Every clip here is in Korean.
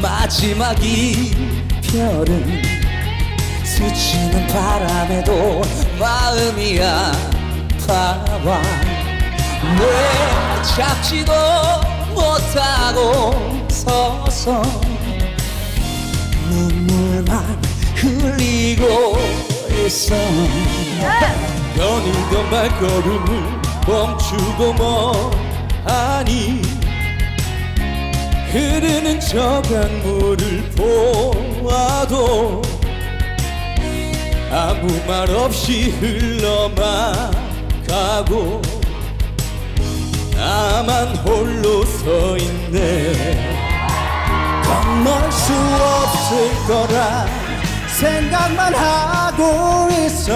마지막 이 별은 스치는 바람에도 마음이 아파와 왜 잡지도 못하고 서서 눈물만 흘리고 있어. 연일던 발걸음을 멈추고 뭐하니 흐르는 저 강물을 보아도 아무 말 없이 흘러만 가고 나만 홀로 서 있네. 건널 수 없을 거라 생각만 하고 있어.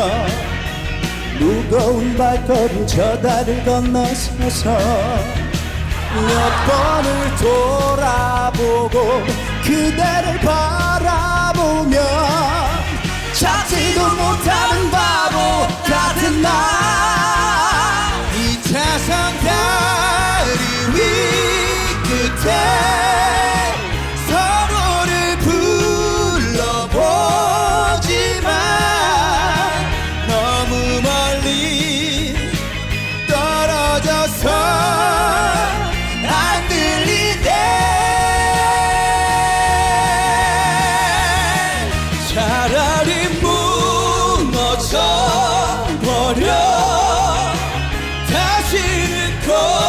무거운 발걸음 저 다리를 건너서서 몇 번을 돌아보고 그대를 바라보며 찾지도 못하는 바보 같은 나이 차상 다리 위 끝에 서로를 불러보지만 너무 멀리 다시는 건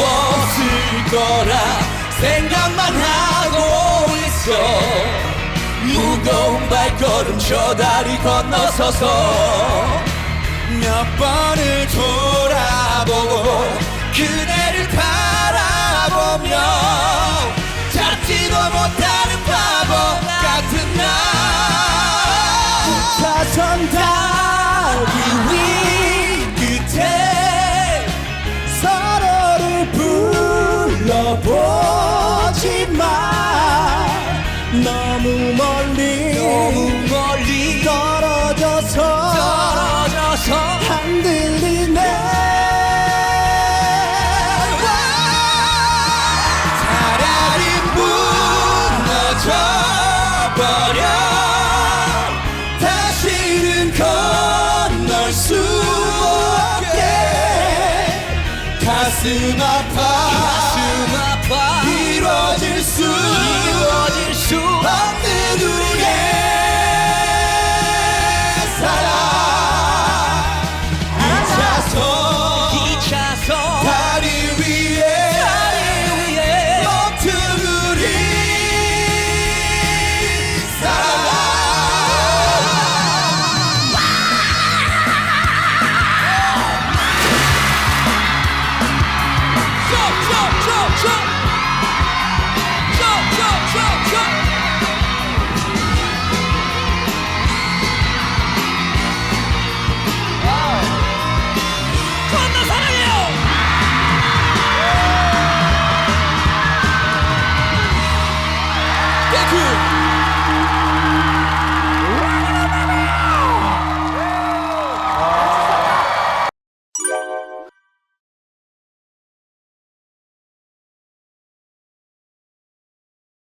없을 거라 생각만 하고 있어. 무거운 발걸음 저 다리 건너서서 몇 번을 돌아보고 그대를 바라보며 찾지도 못하 떨어져서 안 들리네. 차라리 무너져 버려. 다시는 건널 수 없게. 가슴 아파 Shut